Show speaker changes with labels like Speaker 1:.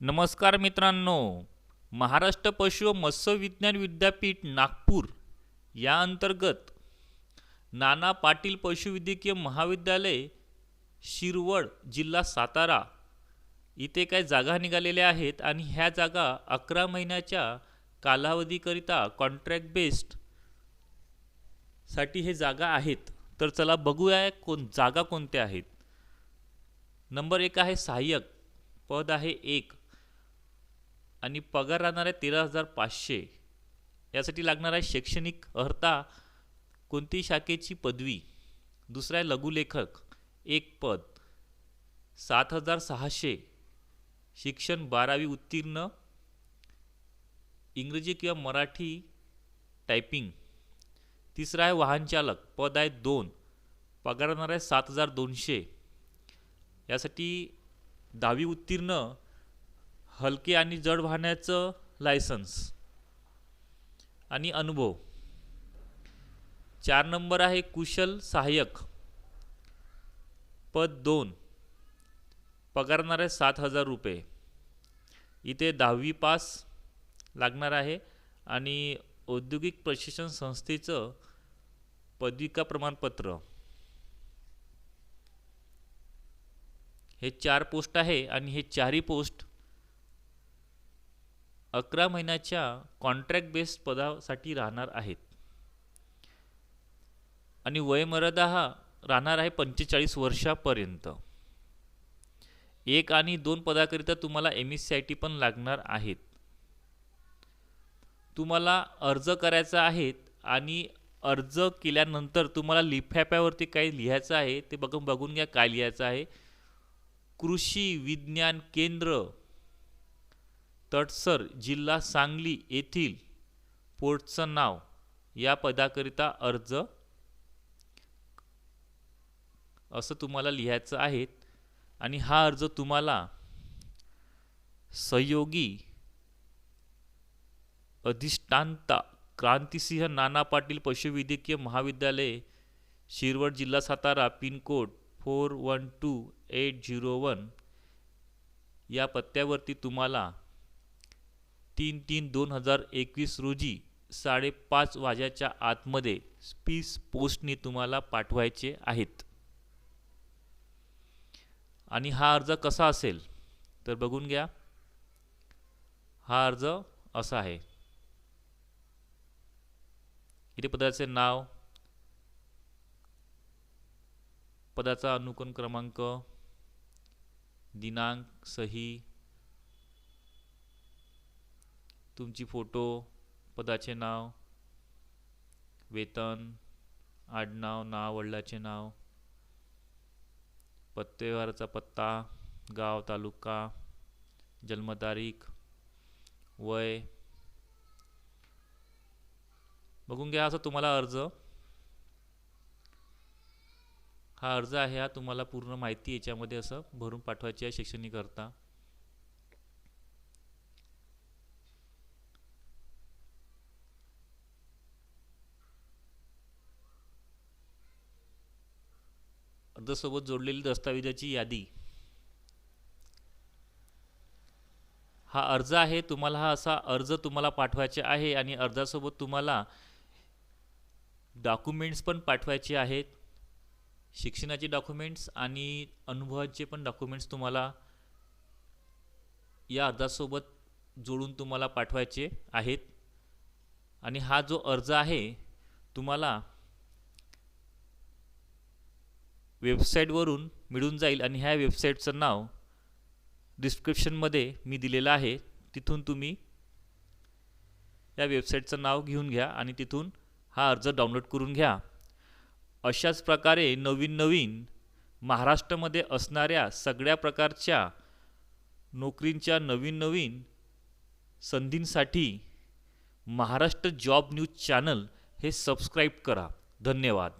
Speaker 1: नमस्कार मित्रांनो. महाराष्ट्र पशु व मत्स्य विज्ञान विद्यापीठ नागपूर या अंतर्गत नाना पाटील पशुवैद्यकीय महाविद्यालय शिरवड जिल्हा सातारा इथे काय जागा निघालेल्या आहेत आणि ह्या जागा अकरा महिन्याच्या कालावधीकरिता कॉन्ट्रॅक्ट बेस्डसाठी हे जागा आहेत. तर चला बघूया कोण जागा कोणत्या आहेत. नंबर एक आहे सहाय्यक. पद आहे एक. आणि पगार राहणार आहे तेरा हजार पाचशे. यासाठी लागणार आहे शैक्षणिक अर्हता कोणती शाखेची पदवी. दुसरा आहे लघुलेखक एक पद. सात हजार सहाशे. शिक्षण बारावी उत्तीर्ण. इंग्रजी किंवा मराठी टायपिंग तिसरा आहे वाहनचालक पद आहे दोन. पगार राहणार आहे सात हजार दोनशे. यासाठी दहावी उत्तीर्ण हलके आणि जड वाहनाचं लायसन्स. आणि अनुभव. चार नंबर आहे कुशल सहाय्यक. पद दोन. पगारणार आहे सात हजार रुपये. इथे दहावी पास लागणार आहे आणि औद्योगिक प्रशिक्षण संस्थेचं पदविका प्रमाणपत्र. हे चार पोस्ट आहे आणि हे चारही पोस्ट अकरा महिन्याच्या कॉन्ट्रॅक्ट बेस्ड पदासाठी राहणार आहेत. आणि वयमर्यादा हा राहणार आहे पंचेचाळीस वर्षापर्यंत. एक आणि दोन पदाकरिता तुम्हाला M S C I T पण लागणार आहेत. तुम्हाला अर्ज करायचा आहे आणि अर्ज केल्यानंतर तुम्हाला लिफाफ्यावरती काही लिहायचं आहे ते बघून बघून घ्या काय लिहायचं आहे. कृषी विज्ञान केंद्र तटसर जिल्हा सांगली येथील पोर्टचं नाव. या पदाकरिता अर्ज असं तुम्हाला लिहायचं आहे आणि हा अर्ज तुम्हाला सहयोगी अधिष्ठांता क्रांतिसिंह नाना पाटील पशुवैद्यकीय महाविद्यालय शिरवड जिल्हा Satara pincode four one two eight zero one या पत्त्यावरती तुम्हाला तीन तीन दोन हजार एकवीस रोजी साडेपाच वाजाच्या आतमध्ये स्पीस पोस्टने तुम्हाला पाठवायचे आहेत. आणि हा अर्ज कसा असेल? तर बघून घ्या. हा अर्ज असा आहे. इथे पदाचे नाव पदाचा अनुकरण क्रमांक दिनांक सही तुमची फोटो पदाचे नाव वेतन आडनाव नाव वडिलाचे नाव पत्तेवाराचा पत्ता गाव तालुका जन्मतारीख वय. बघून घ्या असं तुम्हाला अर्ज. हा अर्ज आहे हा तुम्हाला पूर्ण माहिती याच्यामध्ये असं भरून पाठवायची आहे शैक्षणिककरता अर्जासोबत जोडलेली दस्तावेजाची यादी. हा अर्ज आहे तुम्हाला हा असा अर्ज तुम्हाला पाठवायचे आहे आणि अर्जासोबत तुम्हाला डॉक्युमेंट्स पण पाठवायचे आहेत. शिक्षणाचे डॉक्युमेंट्स आणि अनुभवाचे पण डॉक्युमेंट्स तुम्हाला या अर्जासोबत जोडून तुम्हाला पाठवायचे आहेत. आणि हा जो अर्ज आहे तुम्हाला वेबसाईटवरून मिळून जाईल आणि ह्या वेबसाईटचं नाव डिस्क्रिप्शनमध्ये मी दिलेलं आहे. तिथून तुम्ही या वेबसाईटचं नाव घेऊन घ्या आणि तिथून हा अर्ज डाउनलोड करून घ्या. अशाच प्रकारे नवीन नवीन महाराष्ट्रामध्ये असणाऱ्या सगळ्या प्रकारच्या नोकरींच्या नवीन नवीन संधींसाठी महाराष्ट्र जॉब न्यूज चॅनल हे सबस्क्राईब करा. धन्यवाद.